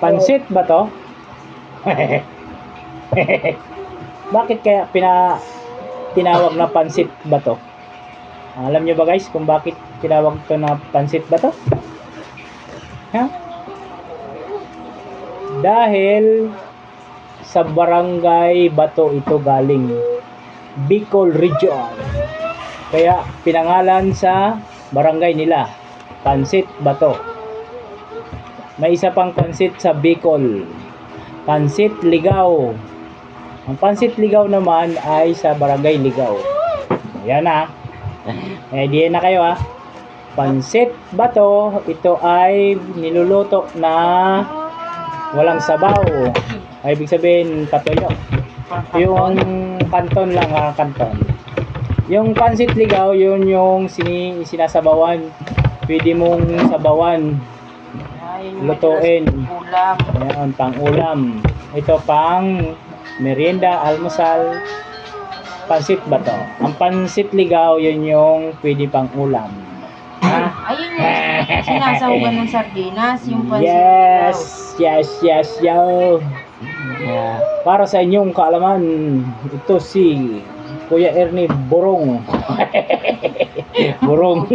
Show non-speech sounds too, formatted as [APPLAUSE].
Pansit ba to? [LAUGHS] Bakit kaya pina tinawag na pansit ba to? Alam nyo ba guys kung bakit tinawag to na pansit ba to? Ha? Dahil sa barangay Bato ito galing Bicol Region. Kaya pinangalan sa barangay nila Pansit Bato. May isa pang pansit sa Bicol. Pansit Ligaw. Ang pansit ligaw naman ay sa barangay Ligaw. Yan na. Eh, di na kayo ha. Pansit Bato, ito ay niluluto na walang sabaw. Ay, ibig sabihin, patuyo. Yung kanton lang ha, kanton. Yung pansit ligaw, yun yung sini, sinasabawan. Pwede mong sabawan. Ay, Lutuin. Ulam. Ayan, pang ulam. Ito pang merienda, almusal, pansit ba to? Ang pansit ligaw, yun yung pwede pang ulam. Ha? Ayun yung sinasahugan ng sardinas, yung pansit. Yes, yes, yes, yo. Yeah. Para sa inyong kaalaman, ito si Kuya Ernie Burong. [LAUGHS] Burong.